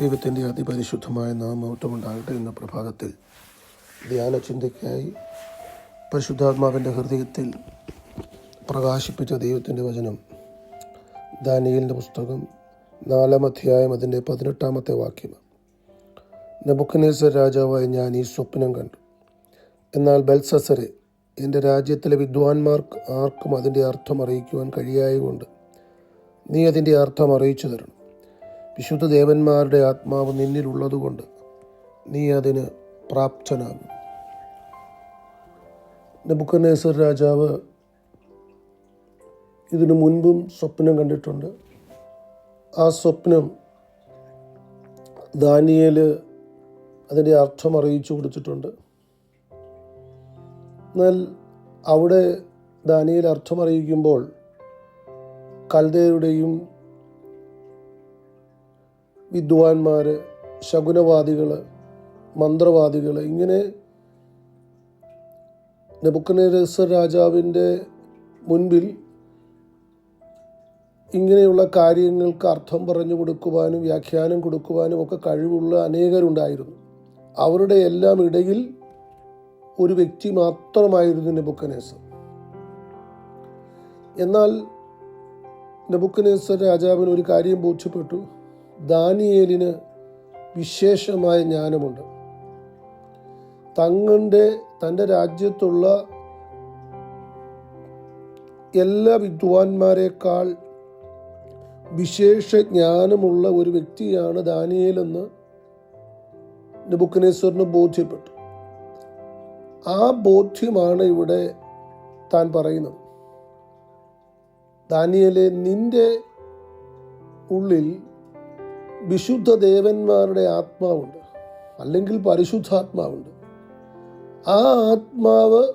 ദൈവത്തിന്റെ അതിപരിശുദ്ധമായ നാമൗറ്റമുണ്ടാകട്ടെ എന്ന പ്രഭാതത്തിൽ ധ്യാന ചിന്തയ്ക്കായി പരിശുദ്ധാത്മാവിന്റെ ഹൃദയത്തിൽ പ്രകാശിപ്പിച്ച ദൈവത്തിന്റെ വചനം ദാനിയലിന്റെ പുസ്തകം നാലാം അധ്യായം അതിന്റെ പതിനെട്ടാമത്തെ വാക്യം. നെബുക്കനേസർ രാജാവായി ഞാൻ ഈ സ്വപ്നം കണ്ടു. എന്നാൽ ബൽസസറെ എന്റെ രാജ്യത്തിലെ വിദ്വാൻമാർക്ക് ആർക്കും അതിന്റെ അർത്ഥം അറിയിക്കുവാൻ കഴിയായതുകൊണ്ട് നീ അതിന്റെ അർത്ഥം അറിയിച്ചു തരണം. വിശുദ്ധ ദേവന്മാരുടെ ആത്മാവ് നിന്നിലുള്ളതുകൊണ്ട് നീ അതിന് പ്രാപ്തനാകും. നെബുക്കനേസർ രാജാവ് ഇതിനു മുൻപും സ്വപ്നം കണ്ടിട്ടുണ്ട്. ആ സ്വപ്നം ദാനിയേൽ അതിന്റെ അർത്ഥം അറിയിച്ചു കൊടുത്തിട്ടുണ്ട്. എന്നാൽ അവിടെ ദാനിയേൽ അർത്ഥം അറിയിക്കുമ്പോൾ കൽദയുടെയും വിദ്വാൻമാർ ശകുനവാദികൾ മന്ത്രവാദികൾ ഇങ്ങനെ നെബുക്കനേസർ രാജാവിന്റെ മുൻപിൽ ഇങ്ങനെയുള്ള കാര്യങ്ങൾക്ക് അർത്ഥം പറഞ്ഞു കൊടുക്കുവാനും വ്യാഖ്യാനം കൊടുക്കുവാനും ഒക്കെ കഴിവുള്ള അനേകരുണ്ടായിരുന്നു. അവരുടെ എല്ലാം ഇടയിൽ ഒരു വ്യക്തി മാത്രമായിരുന്നു നെബുക്കനേസർ എന്നാൽ നെബുക്കനേസർ രാജാവിന് ഒരു കാര്യം ബോധ്യപ്പെട്ടു. ദാനിയേലിന് വിശേഷമായ ജ്ഞാനമുണ്ട്. തങ്ങളുടെ തന്റെ രാജ്യത്തുള്ള എല്ലാ വിദ്വാൻമാരെക്കാൾ വിശേഷ ജ്ഞാനമുള്ള ഒരു വ്യക്തിയാണ് ദാനിയേലെന്ന് നെബുക്കനേശ്വറിന് ബോധ്യപ്പെട്ടു. ആ ബോധ്യമാണ് ഇവിടെ താൻ പറയുന്നത്. ദാനിയലെ നിന്റെ ഉള്ളിൽ വിശുദ്ധ ദേവന്മാരുടെ ആത്മാവുണ്ട്. അല്ലെങ്കിൽ പരിശുദ്ധാത്മാവുണ്ട്. ആ ആത്മാവ്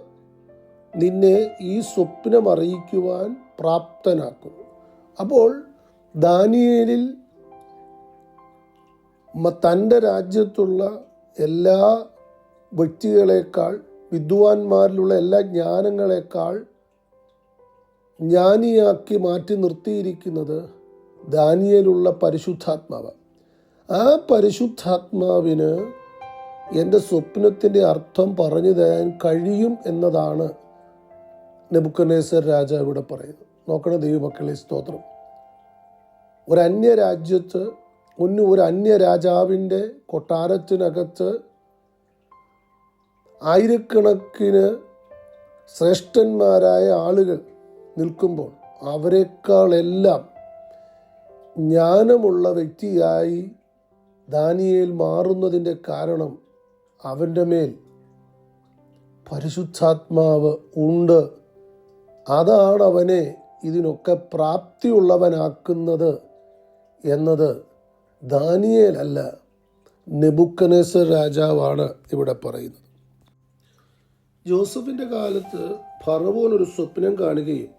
നിന്നെ ഈ സ്വപ്നം അറിയിക്കുവാൻ പ്രാപ്തനാക്കുന്നു. അപ്പോൾ ദാനിയേലിൽ തന്റെ രാജ്യത്തുള്ള എല്ലാ വ്യക്തികളെക്കാൾ വിദ്വാൻമാരിലുള്ള എല്ലാ ജ്ഞാനങ്ങളെക്കാൾ ജ്ഞാനിയാക്കി മാറ്റി നിർത്തിയിരിക്കുന്നത് ദാനിയലുള്ള പരിശുദ്ധാത്മാവ് ആ പരിശുദ്ധാത്മാവിന് എന്റെ സ്വപ്നത്തിന്റെ അർത്ഥം പറഞ്ഞു തരാൻ കഴിയും എന്നതാണ് നെബുക്കനേസർ രാജാവ് ഇവിടെ പറയുന്നത്. നോക്കണം ദൈവമക്കളെ സ്തോത്രം. ഒരു അന്യ രാജ്യത്ത് മുന്നു ഒരു അന്യ രാജാവിന്റെ കൊട്ടാരത്തിനകത്ത് ആയിരക്കണക്കിന് ശ്രേഷ്ഠന്മാരായ ആളുകൾ നിൽക്കുമ്പോൾ അവരെക്കാളെല്ലാം ജ്ഞാനമുള്ള വ്യക്തിയായി ദാനിയേൽ മാറുന്നതിന്റെ കാരണം അവന്റെ മേൽ പരിശുദ്ധാത്മാവ് ഉണ്ട്. അതാണ് അവനെ ഇതിനൊക്കെ പ്രാപ്തിയുള്ളവനാക്കുന്നത് എന്നത് ദാനിയേലല്ല നെബുക്കനേസർ രാജാവാണ് ഇവിടെ പറയുന്നത്. ജോസഫിന്റെ കാലത്ത് ഫറവോൻ ഒരു സ്വപ്നം കാണുകയും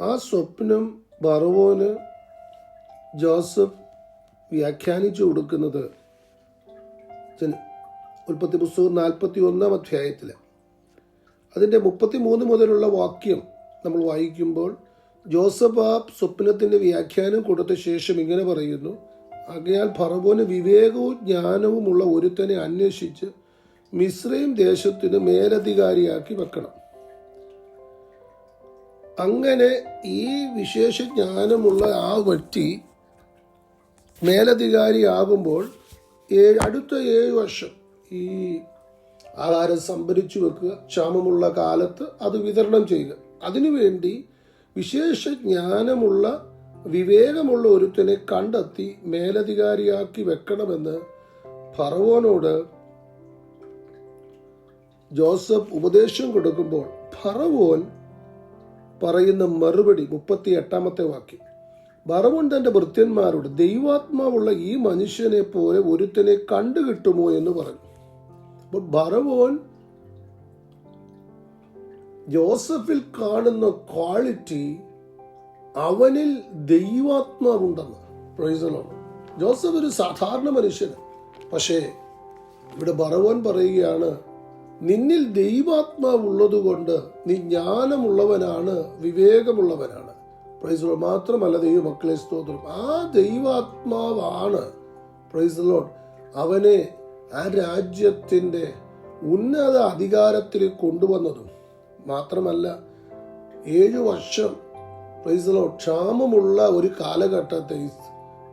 ആ സ്വപ്നം ഫറവോന് ജോസഫ് വ്യാഖ്യാനിച്ചു കൊടുക്കുന്നത് ഉൽപ്പത്തി പുസ്തകം നാൽപ്പത്തി ഒന്നാം അധ്യായത്തിൽ അതിന്റെ മുപ്പത്തി മൂന്ന് മുതലുള്ള വാക്യം നമ്മൾ വായിക്കുമ്പോൾ ജോസഫ് ആ സ്വപ്നത്തിന്റെ വ്യാഖ്യാനം കൊടുത്ത ശേഷം ഇങ്ങനെ പറയുന്നു ആകയാൽ ഫറവോന് വിവേകവും ജ്ഞാനവുമുള്ള ഒരുത്തനെ അന്വേഷിച്ച് മിശ്രയും ദേശത്തിന് മേലധികാരിയാക്കി വെക്കണം. അങ്ങനെ ഈ വിശേഷ ജ്ഞാനമുള്ള ആ വ്യക്തി മേലധികാരിയാകുമ്പോൾ ഏഴ് അടുത്ത ഏഴ് വർഷം ഈ ആഹാരം സംഭരിച്ചു വെക്കുക ക്ഷാമമുള്ള കാലത്ത് അത് വിതരണം ചെയ്യുക. അതിനുവേണ്ടി വിശേഷ ജ്ഞാനമുള്ള വിവേകമുള്ള ഒരുത്തനെ കണ്ടെത്തി മേലധികാരിയാക്കി വെക്കണമെന്ന് ഫറവോനോട് ജോസഫ് ഉപദേശം കൊടുക്കുമ്പോൾ ഫറവോൻ പറയുന്ന മറുപടി മുപ്പത്തി എട്ടാമത്തെ വാക്യം. ബറവോൻ തന്റെ ഭൃത്യന്മാരോട് ദൈവാത്മാവുള്ള ഈ മനുഷ്യനെ പോലെ ഒരുത്തനെ കണ്ടുകിട്ടുമോ എന്ന് പറഞ്ഞു. അപ്പോൾ ബറവോൻ ജോസഫിൽ കാണുന്ന ക്വാളിറ്റി അവനിൽ ദൈവാത്മാവുണ്ടെന്ന്. പ്രൈസലാണ് ജോസഫ് ഒരു സാധാരണ മനുഷ്യന് പക്ഷേ ഇവിടെ ബറവോൻ പറയുകയാണ് നിന്നിൽ ദൈവാത്മാവുള്ളത് കൊണ്ട് നീ ജ്ഞാനമുള്ളവനാണ് വിവേകമുള്ളവനാണ്. പ്രൈസ് മാത്രമല്ല ദൈവമക്കളെ സ്തോത്രം. ആ ദൈവാത്മാവാണ്. പ്രൈസ് ലോഡ് അവനെ ആ രാജ്യത്തിന്റെ ഉന്നത അധികാരത്തിൽ കൊണ്ടുവന്നതും മാത്രമല്ല ഏഴു വർഷം പ്രൈസ് ലോഡ് ക്ഷാമമുള്ള ഒരു കാലഘട്ടത്തെ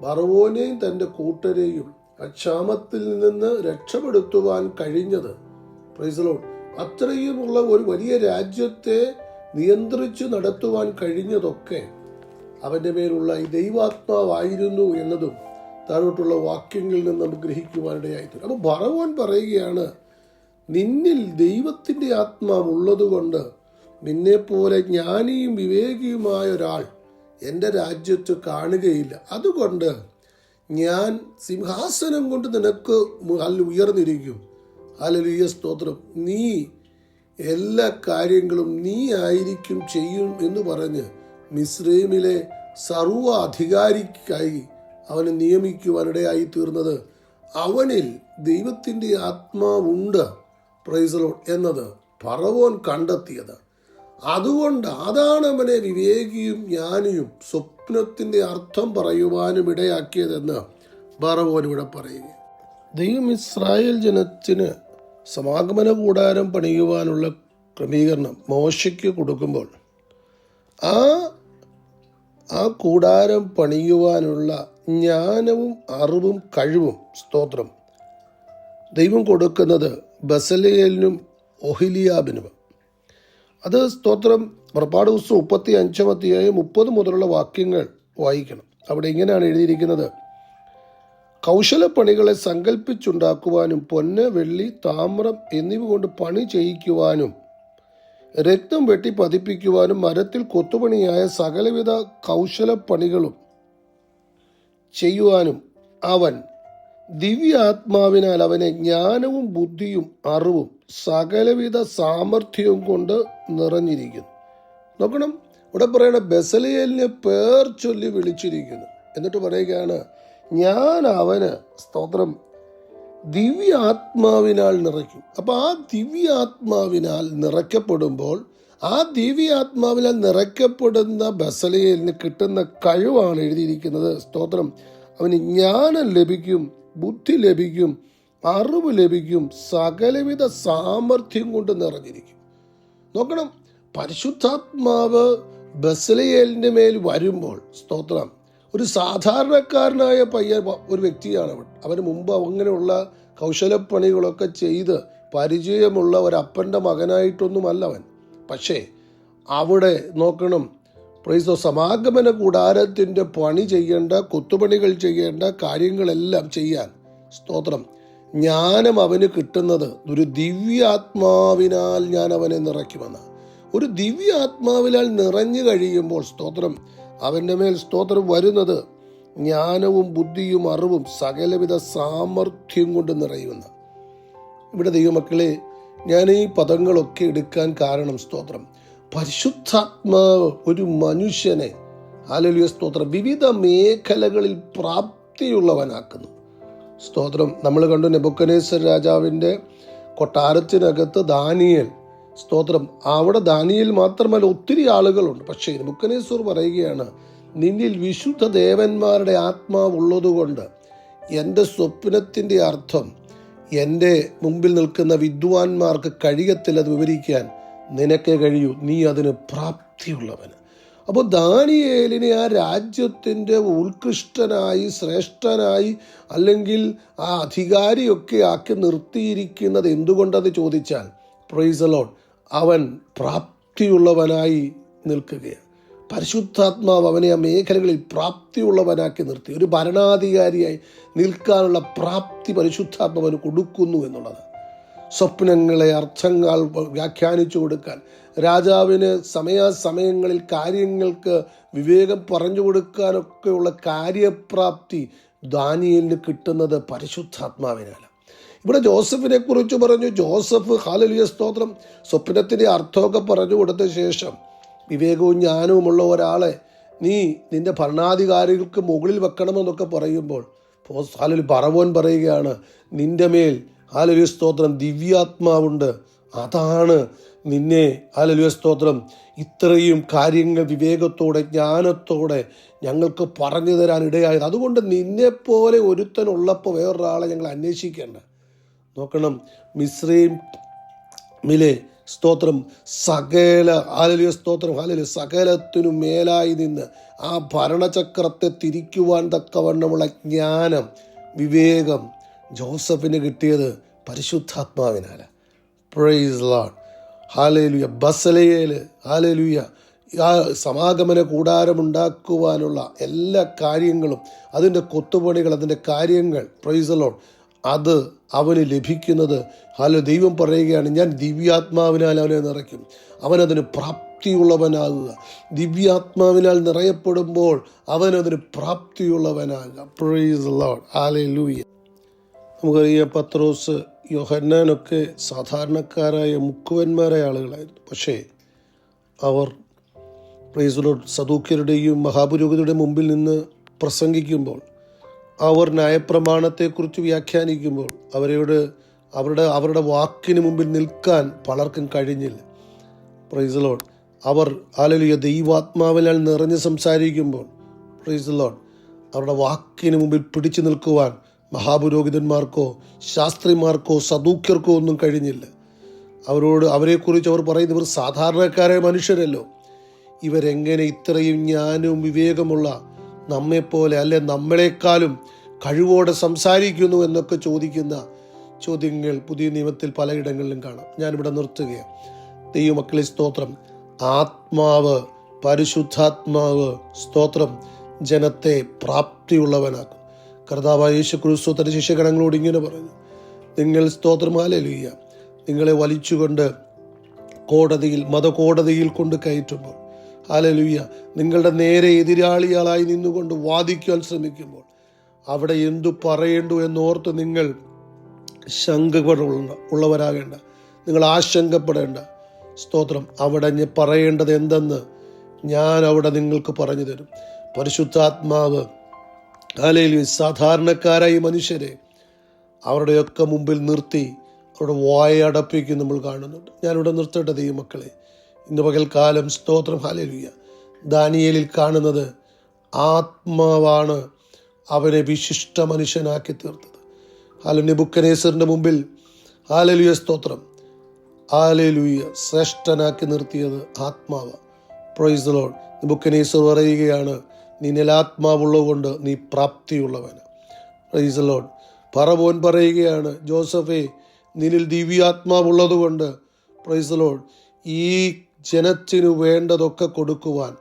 ബറവോനെയും തന്റെ കൂട്ടരെയും ആ ക്ഷാമത്തിൽ നിന്ന് രക്ഷപ്പെടുത്തുവാൻ കഴിഞ്ഞത്. പ്രൈസ് ലോഡ് അത്രയുമുള്ള ഒരു വലിയ രാജ്യത്തെ നിയന്ത്രിച്ചു നടത്തുവാൻ കഴിഞ്ഞതൊക്കെ അവന്റെ മേലുള്ള ഈ ദൈവാത്മാവായിരുന്നു എന്നതും താഴോട്ടുള്ള വാക്യങ്ങളിൽ നിന്ന് നമുക്ക് ഗ്രഹിക്കുവാനിടയായിത്തീരും അപ്പോൾ ഭഗവാൻ പറയുകയാണ് നിന്നിൽ ദൈവത്തിന്റെ ആത്മാവ് ഉള്ളതുകൊണ്ട് നിന്നെപ്പോലെ ജ്ഞാനിയും വിവേകിയുമായ ഒരാൾ എന്റെ രാജ്യത്ത് കാണുകയില്ല. അതുകൊണ്ട് ഞാൻ സിംഹാസനം കൊണ്ട് നിനക്ക് അല്ല ഉയർന്നിരിക്കും. അല്ലെ സ്തോത്രം. നീ എല്ലാ കാര്യങ്ങളും നീ ആയിരിക്കും ചെയ്യും എന്ന് പറഞ്ഞ് മിസ്രൈമിലെ സർവ അധികാരിക്കായി അവനെ നിയമിക്കുവാനിടയായി തീർന്നത്. അവനിൽ ദൈവത്തിന്റെ ആത്മാവുണ്ട്. പ്രൈസലോ എന്നത് പറവോൻ കണ്ടെത്തിയത്. അതുകൊണ്ട് അതാണ് അവനെ വിവേകിയും ജ്ഞാനിയും സ്വപ്നത്തിന്റെ അർത്ഥം പറയുവാനും ഇടയാക്കിയതെന്ന് ബറവോൻ ഇവിടെ പറയുക ദൈവം ഇസ്രായേൽ ജനത്തിന് സമാഗമന കൂടാരം പണിയുവാനുള്ള ക്രമീകരണം മോശയ്ക്ക് കൊടുക്കുമ്പോൾ ആ ആ കൂടാരം പണിയുവാനുള്ള ജ്ഞാനവും അറിവും കഴിവും സ്തോത്രം. ദൈവം കൊടുക്കുന്നത് ബസലേലിനും ഒഹിലിയാബിനും അത് സ്തോത്രം പുറപ്പാട് ദിവസം മുപ്പത്തി അഞ്ചാം മുപ്പത് മുതലുള്ള വാക്യങ്ങൾ വായിക്കണം. അവിടെ ഇങ്ങനെയാണ് എഴുതിയിരിക്കുന്നത്. കൗശലപ്പണികളെ സങ്കല്പിച്ചുണ്ടാക്കുവാനും പൊന്ന് വെള്ളി താമ്രം എന്നിവ കൊണ്ട് പണി ചെയ്യിക്കുവാനും രക്തം വെട്ടി പതിപ്പിക്കുവാനും മരത്തിൽ കൊത്തുപണിയായ സകലവിധ കൗശലപ്പണികളും ചെയ്യുവാനും അവൻ ദിവ്യാത്മാവിനാൽ അവനെ ജ്ഞാനവും ബുദ്ധിയും അറിവും സകലവിധ സാമർഥ്യവും കൊണ്ട് നിറഞ്ഞിരിക്കുന്നു. നോക്കണം ഇവിടെ പറയണ ബസലിയലിനെ പേർ ചൊല്ലി വിളിച്ചിരിക്കുന്നു. എന്നിട്ട് പറയുകയാണ് ഞാൻ അവന് സ്തോത്രം. ദിവ്യാത്മാവിനാൽ നിറയ്ക്കും. അപ്പോൾ ആ ദിവ്യാത്മാവിനാൽ നിറയ്ക്കപ്പെടുമ്പോൾ ആ ദിവ്യാത്മാവിനാൽ നിറയ്ക്കപ്പെടുന്ന ബസലയലിന് കിട്ടുന്ന കഴിവാണ് എഴുതിയിരിക്കുന്നത്. സ്തോത്രം. അവന് ജ്ഞാനം ലഭിക്കും ബുദ്ധി ലഭിക്കും അറിവ് ലഭിക്കും സകലവിധ സാമർഥ്യം കൊണ്ട് നിറഞ്ഞിരിക്കും. നോക്കണം. പരിശുദ്ധാത്മാവ് ബസലയേലിന്റെ മേൽ വരുമ്പോൾ സ്തോത്രം ഒരു സാധാരണക്കാരനായ പയ്യ ഒരു വ്യക്തിയാണ് അവൻ. അവന് മുമ്പ് അങ്ങനെയുള്ള കൗശലപ്പണികളൊക്കെ ചെയ്ത് പരിചയമുള്ള ഒരപ്പന്റെ മകനായിട്ടൊന്നുമല്ല അവൻ. പക്ഷേ അവിടെ നോക്കണം പ്രൈസോ സമാഗമന കൂടാരത്തിന്റെ പണി ചെയ്യേണ്ട കൊത്തുപണികൾ ചെയ്യേണ്ട കാര്യങ്ങളെല്ലാം ചെയ്യാൻ. സ്തോത്രം. ജ്ഞാനം അവന് കിട്ടുന്നത് ഒരു ദിവ്യാത്മാവിനാൽ ഞാൻ അവനെ നിറയ്ക്കുമെന്ന് ഒരു ദിവ്യാത്മാവിനാൽ നിറഞ്ഞു കഴിയുമ്പോൾ സ്തോത്രം. അവന്റെ മേൽ സ്തോത്രം വരുന്നത് ജ്ഞാനവും ബുദ്ധിയും അറിവും സകലവിധ സാമർഥ്യം കൊണ്ട് നിറയുന്ന ഇവിടെ ദൈവമക്കളെ ഞാൻ ഈ പദങ്ങളൊക്കെ എടുക്കാൻ കാരണം സ്തോത്രം. പരിശുദ്ധാത്മാവ് ഒരു മനുഷ്യനെ ആലലിയ സ്തോത്രം. വിവിധ മേഖലകളിൽ പ്രാപ്തിയുള്ളവനാക്കുന്നു. സ്തോത്രം. നമ്മൾ കണ്ടു നെബുക്കനേശ്വർ രാജാവിന്റെ കൊട്ടാരത്തിനകത്ത് ദാനിയൽ സ്തോത്രം. അവിടെ ദാനിയൽ മാത്രമല്ല ഒത്തിരി ആളുകളുണ്ട്. പക്ഷേ ബുക്കനേശ്വർ പറയുകയാണ് നിന്നിൽ വിശുദ്ധ ദേവന്മാരുടെ ആത്മാവുള്ളതുകൊണ്ട് എന്റെ സ്വപ്നത്തിന്റെ അർത്ഥം എന്റെ മുമ്പിൽ നിൽക്കുന്ന വിദ്വാൻമാർക്ക് കഴിയത്തിൽ അത് വിവരിക്കാൻ നിനക്ക് കഴിയൂ. നീ അതിന് പ്രാപ്തിയുള്ളവന്. അപ്പോൾ ദാനിയേലിനെ ആ രാജ്യത്തിന്റെ ഉത്കൃഷ്ടനായി ശ്രേഷ്ഠനായി അല്ലെങ്കിൽ ആ അധികാരിയൊക്കെ ആക്കി നിർത്തിയിരിക്കുന്നത് എന്തുകൊണ്ടെന്ന് ചോദിച്ചാൽ പ്രൈസലോൺ അവൻ പ്രാപ്തിയുള്ളവനായി നിൽക്കുകയാണ്. പരിശുദ്ധാത്മാവ് അവനെ ആ മേഖലകളിൽ പ്രാപ്തിയുള്ളവനാക്കി നിർത്തി. ഒരു ഭരണാധികാരിയായി നിൽക്കാനുള്ള പ്രാപ്തി പരിശുദ്ധാത്മാവന് കൊടുക്കുന്നു എന്നുള്ളത്. സ്വപ്നങ്ങളെ അർത്ഥങ്ങൾ വ്യാഖ്യാനിച്ചു കൊടുക്കാൻ രാജാവിന് സമയാസമയങ്ങളിൽ കാര്യങ്ങൾക്ക് വിവേകം പറഞ്ഞു കൊടുക്കാനൊക്കെയുള്ള കാര്യപ്രാപ്തി ദാനിയലിന് കിട്ടുന്നത് പരിശുദ്ധാത്മാവിനാണ്. ഇവിടെ ജോസഫിനെ കുറിച്ച് പറഞ്ഞു. ജോസഫ് ഹാലലിയ സ്തോത്രം. സ്വപ്നത്തിന്റെ അർത്ഥമൊക്കെ പറഞ്ഞു കൊടുത്ത ശേഷം വിവേകവും ജ്ഞാനവുമുള്ള ഒരാളെ നീ നിന്റെ ഭരണാധികാരികൾക്ക് മുകളിൽ വെക്കണമെന്നൊക്കെ പറയുമ്പോൾ ഹാലലി പറവോൻ പറയുകയാണ് നിന്റെ മേൽ ഹാലലിയ സ്തോത്രം ദിവ്യാത്മാവുണ്ട്. അതാണ് നിന്നെ ഹാലലിയ സ്തോത്രം ഇത്രയും കാര്യങ്ങൾ വിവേകത്തോടെ ജ്ഞാനത്തോടെ ഞങ്ങൾക്ക് പറഞ്ഞു തരാൻ ഇടയായത്. അതുകൊണ്ട് നിന്നെപ്പോലെ ഒരുത്തനുള്ളപ്പോൾ വേറൊരാളെ ഞങ്ങൾ അന്വേഷിക്കേണ്ട. നോക്കണം. മിസ്രീമിലെ മിലെ സ്തോത്രം സകല ഹാലലിയ സ്തോത്രം ഹാലലിയ സകലത്തിനു മേലായി നിന്ന് ആ ഭരണചക്രത്തെ തിരിക്കുവാൻ തക്കവണ്ണമുള്ള ജ്ഞാനം വിവേകം ജോസഫിന് കിട്ടിയത് പരിശുദ്ധാത്മാവിനാല. പ്രൈസ് ലാഡ് ഹാലലുയ ബസലയേൽ ഹാലലുയ ആ സമാഗമന കൂടാരമുണ്ടാക്കുവാനുള്ള എല്ലാ കാര്യങ്ങളും അതിന്റെ കൊത്തുപണികൾ അതിന്റെ കാര്യങ്ങൾ പ്രൈസ് ലോഡ് അത് അവന് ലഭിക്കുന്നത്. ഹലോ ദൈവം പറയുകയാണ് ഞാൻ ദിവ്യാത്മാവിനാൽ അവനെ നിറയ്ക്കും. അവനതിന് പ്രാപ്തിയുള്ളവനാകുക. ദിവ്യാത്മാവിനാൽ നിറയപ്പെടുമ്പോൾ അവനതിന് പ്രാപ്തിയുള്ളവനാകുക പ്രൈസ് ലോഡ് നമുക്കറിയാം പത്രോസ് യോഹന്നാനൊക്കെ സാധാരണക്കാരായ മുക്കുവന്മാരായ ആളുകളായിരുന്നു. പക്ഷേ അവർ പ്രൈസ് പ്രൈസുലോട്ട് സദൂക്യരുടെയും മഹാപുരോഹിതരുടെയും മുമ്പിൽ നിന്ന് പ്രസംഗിക്കുമ്പോൾ അവർ ന്യായപ്രമാണത്തെക്കുറിച്ച് വ്യാഖ്യാനിക്കുമ്പോൾ അവരോട് അവരുടെ അവരുടെ വാക്കിന് മുമ്പിൽ നിൽക്കാൻ പലർക്കും കഴിഞ്ഞില്ല. പ്രൈസലോൺ അവർ ആലലിയ ദൈവാത്മാവിനാൽ നിറഞ്ഞ് സംസാരിക്കുമ്പോൾ പ്രൈസലോൺ അവരുടെ വാക്കിന് മുമ്പിൽ പിടിച്ചു നിൽക്കുവാൻ മഹാപുരോഹിതന്മാർക്കോ ശാസ്ത്രിമാർക്കോ സദൂക്യർക്കോ ഒന്നും കഴിഞ്ഞില്ല. അവരോട് അവരെക്കുറിച്ച് അവർ പറയുന്നത് ഇവർ സാധാരണക്കാരായ മനുഷ്യരല്ലോ. ഇവരെങ്ങനെ ഇത്രയും ജ്ഞാനവും വിവേകമുള്ള നമ്മെപ്പോലെ അല്ലെ നമ്മളെക്കാളും കഴിവോടെ സംസാരിക്കുന്നു എന്നൊക്കെ ചോദിക്കുന്ന ചോദ്യങ്ങൾ പുതിയ നിയമത്തിൽ പലയിടങ്ങളിലും കാണാം. ഞാനിവിടെ നിർത്തുകയാണ്. ദൈവമക്കളെ സ്തോത്രം. ആത്മാവ് പരിശുദ്ധാത്മാവ് സ്തോത്രം. ജനത്തെ പ്രാപ്തിയുള്ളവനാക്കും. കർത്താവ് യേശു ക്രിസ്തു ശിഷ്യഗണങ്ങളോട് ഇങ്ങനെ പറഞ്ഞു. നിങ്ങൾ സ്തോത്രമാലയിലുക നിങ്ങളെ വലിച്ചുകൊണ്ട് കോടതിയിൽ മതകോടതിയിൽ കൊണ്ട് കയറ്റുമ്പോൾ ഹാലലുയ്യ നിങ്ങളുടെ നേരെ എതിരാളികളായി നിന്നുകൊണ്ട് വാദിക്കാൻ ശ്രമിക്കുമ്പോൾ അവിടെ എന്തു പറയേണ്ടു എന്നോർത്ത് നിങ്ങൾ ശങ്കപ്പെടുള്ള ഉള്ളവരാകേണ്ട. നിങ്ങൾ ആശങ്കപ്പെടേണ്ട. സ്തോത്രം. അവിടെ പറയേണ്ടത് എന്തെന്ന് ഞാൻ അവിടെ നിങ്ങൾക്ക് പറഞ്ഞു തരും. പരിശുദ്ധാത്മാവ് ഹാലയിൽ സാധാരണക്കാരായി മനുഷ്യരെ അവരുടെയൊക്കെ മുമ്പിൽ നിർത്തി അവരുടെ വായടപ്പിക്കും നമ്മൾ കാണുന്നുണ്ട്. ഞാനിവിടെ നിർത്തട്ടെ ഈ മക്കളെ ഇന്ന് പകൽക്കാലം സ്തോത്രം ഹാലലുയ്യ ദാനിയേലിൽ കാണുന്നത് ആത്മാവാണ് അവനെ വിശിഷ്ട മനുഷ്യനാക്കി തീർത്തത്. ഹാലം നെബുക്കനേസറിന്റെ മുമ്പിൽ ഹാലലുയ സ്തോത്രം ഹാലലുയ ശ്രേഷ്ഠനാക്കി നിർത്തിയത് ആത്മാവ്. പ്രൊയ്സ് ലോഡ് നെബുക്കനേസർ പറയുകയാണ് നിന്നിലാത്മാവുള്ളതുകൊണ്ട് നീ പ്രാപ്തിയുള്ളവന്. പ്രൈസ് പറവോൻ പറയുകയാണ് ജോസഫേ നിനിൽ ദിവ്യാത്മാവുള്ളതുകൊണ്ട് പ്രൈസ് ഈ ജനത്തിനു വേണ്ടതൊക്കെ കൊടുക്കുവാൻ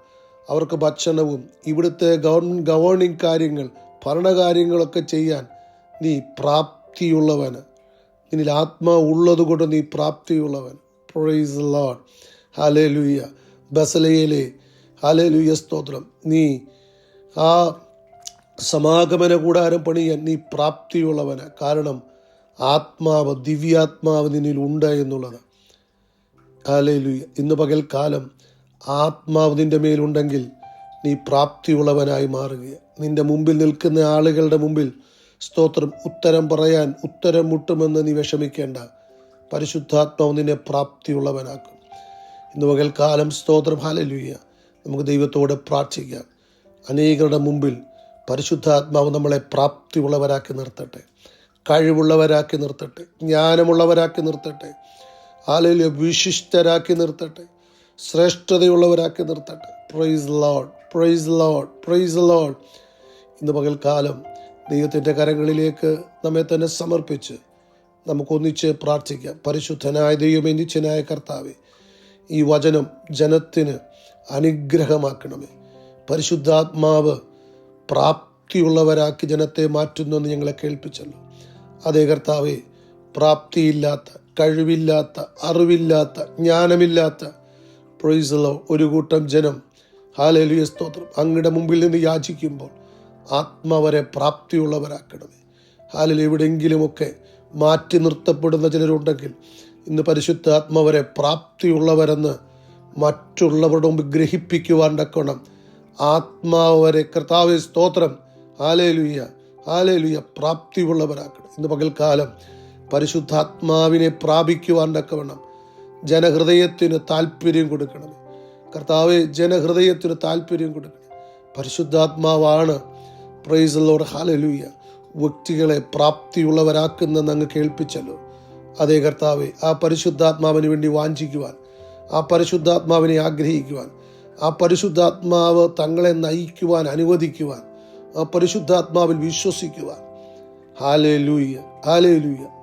അവർക്ക് ഭക്ഷണവും ഇവിടുത്തെ ഗവൺ ഗവേണിംഗ് കാര്യങ്ങൾ ഭരണകാര്യങ്ങളൊക്കെ ചെയ്യാൻ നീ പ്രാപ്തിയുള്ളവന്. നിന്നിൽ ആത്മാവ് ഉള്ളതുകൊണ്ട് നീ പ്രാപ്തിയുള്ളവൻ. പ്രൈസ് ലോഡ് ഹലേ ലുയ്യ ബസലയിലെ ഹലേ ലുയ്യ സ്തോത്രം. നീ ആ സമാഗമന കൂടാരം പണിയാൻ നീ പ്രാപ്തിയുള്ളവന്. കാരണം ആത്മാവ് ദിവ്യാത്മാവ് നിന്നിൽ ഉണ്ട് എന്നുള്ളത്. ഹാലേലുയ ഇന്ന് പകൽക്കാലം ആത്മാവ് നിന്റെ മേലുണ്ടെങ്കിൽ നീ പ്രാപ്തിയുള്ളവനായി മാറുക നിന്റെ മുമ്പിൽ നിൽക്കുന്ന ആളുകളുടെ മുമ്പിൽ സ്തോത്രം ഉത്തരം പറയാൻ ഉത്തരം മുട്ടുമെന്ന് നീ വിഷമിക്കേണ്ട. പരിശുദ്ധാത്മാവ് നിന്നെ പ്രാപ്തിയുള്ളവനാക്കും. ഇന്ന് പകൽക്കാലം സ്തോത്രം ഹാലലുയ്യ നമുക്ക് ദൈവത്തോടെ പ്രാർത്ഥിക്കാം. അനേകരുടെ മുമ്പിൽ പരിശുദ്ധാത്മാവ് നമ്മളെ പ്രാപ്തിയുള്ളവരാക്കി നിർത്തട്ടെ. കഴിവുള്ളവരാക്കി നിർത്തട്ടെ. ജ്ഞാനമുള്ളവരാക്കി നിർത്തട്ടെ. ആലയിലെ വിശിഷ്ടരാക്കി നിർത്തട്ടെ. ശ്രേഷ്ഠതയുള്ളവരാക്കി നിർത്തട്ടെ. Praise lord praise lord praise lord ഇന്ന് പകൽക്കാലം ദൈവത്തിന്റെ കരങ്ങളിലേക്ക് നമ്മെ തന്നെ സമർപ്പിച്ച് നമുക്കൊന്നിച്ച് പ്രാർത്ഥിക്കാം. പരിശുദ്ധനായ ദൈവമേ നിശ്ചനായ കർത്താവെ ഈ വചനം ജനത്തിന് അനുഗ്രഹമാക്കണമേ. പരിശുദ്ധാത്മാവ് പ്രാപ്തിയുള്ളവരാക്കി ജനത്തെ മാറ്റുന്നു എന്ന് ഞങ്ങളെ കേൾപ്പിച്ചല്ലോ. അതേ കർത്താവെ പ്രാപ്തിയില്ലാത്ത കഴിവില്ലാത്ത അറിവില്ലാത്ത ജ്ഞാനമില്ലാത്ത. പ്രൊയ്സുള്ള ഒരു കൂട്ടം ജനം ഹാലേലിയ സ്തോത്രം അങ്ങയുടെ മുമ്പിൽ നിന്ന് യാചിക്കുമ്പോൾ ആത്മാവരെ പ്രാപ്തിയുള്ളവരാക്കണമേ. ഹാലിൽ എവിടെയെങ്കിലുമൊക്കെ മാറ്റി നിർത്തപ്പെടുന്ന ചിലരുണ്ടെങ്കിൽ ഇന്ന് പരിശുദ്ധ ആത്മാവരെ പ്രാപ്തിയുള്ളവരെന്ന് മറ്റുള്ളവരുടെ മുമ്പ് ഗ്രഹിപ്പിക്കുവാൻ തക്കണം ആത്മാവരെ കർത്താവ് സ്തോത്രം. ഹാലേലുയ്യ ഹാലേലുയ്യ പ്രാപ്തിയുള്ളവരാക്കണം ഇന്ന് പകൽക്കാലം പരിശുദ്ധാത്മാവിനെ പ്രാപിക്കുവാൻ തക്കവണ്ണം ജനഹൃദയത്തിന് താല്പര്യം കൊടുക്കണമേ. കർത്താവ് ജനഹൃദയത്തിന് താല്പര്യം കൊടുക്കണം പരിശുദ്ധാത്മാവാണ്. പ്രൈസ് ലോഡ് ഹാലലൂയ വ്യക്തികളെ പ്രാപ്തിയുള്ളവരാക്കുന്നെന്ന് അങ്ങ് കേൾപ്പിച്ചല്ലോ. അതേ കർത്താവെ ആ പരിശുദ്ധാത്മാവിന് വേണ്ടി വാഞ്ചിക്കുവാൻ ആ പരിശുദ്ധാത്മാവിനെ ആഗ്രഹിക്കുവാൻ ആ പരിശുദ്ധാത്മാവ് തങ്ങളെ നയിക്കുവാൻ അനുവദിക്കുവാൻ ആ പരിശുദ്ധാത്മാവിൽ വിശ്വസിക്കുവാൻ ഹാലേ ലൂയ്യ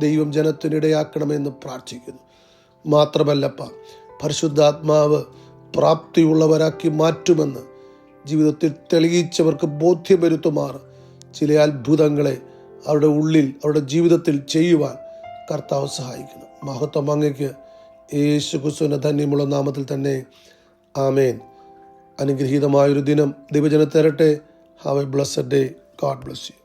ദൈവം ജനത്തിനിടയാക്കണമെന്ന് പ്രാർത്ഥിക്കുന്നു. മാത്രമല്ലപ്പ പരിശുദ്ധാത്മാവ് പ്രാപ്തിയുള്ളവരാക്കി മാറ്റുമെന്ന് ജീവിതത്തിൽ തെളിയിച്ചവർക്ക് ബോധ്യം വരുത്തുമാറ് ചില അത്ഭുതങ്ങളെ അവരുടെ ഉള്ളിൽ അവരുടെ ജീവിതത്തിൽ ചെയ്യുവാൻ കർത്താവ് സഹായിക്കുന്നു. മഹത്വം അങ്ങയ്ക്ക് യേശു ക്രിസ്തുവിന്റെ ധന്യമുള്ള നാമത്തിൽ തന്നെ ആമേൻ. അനുഗ്രഹീതമായൊരു ദിനം ദൈവജനത്തെ തരട്ടെ. Have a blessed day god bless you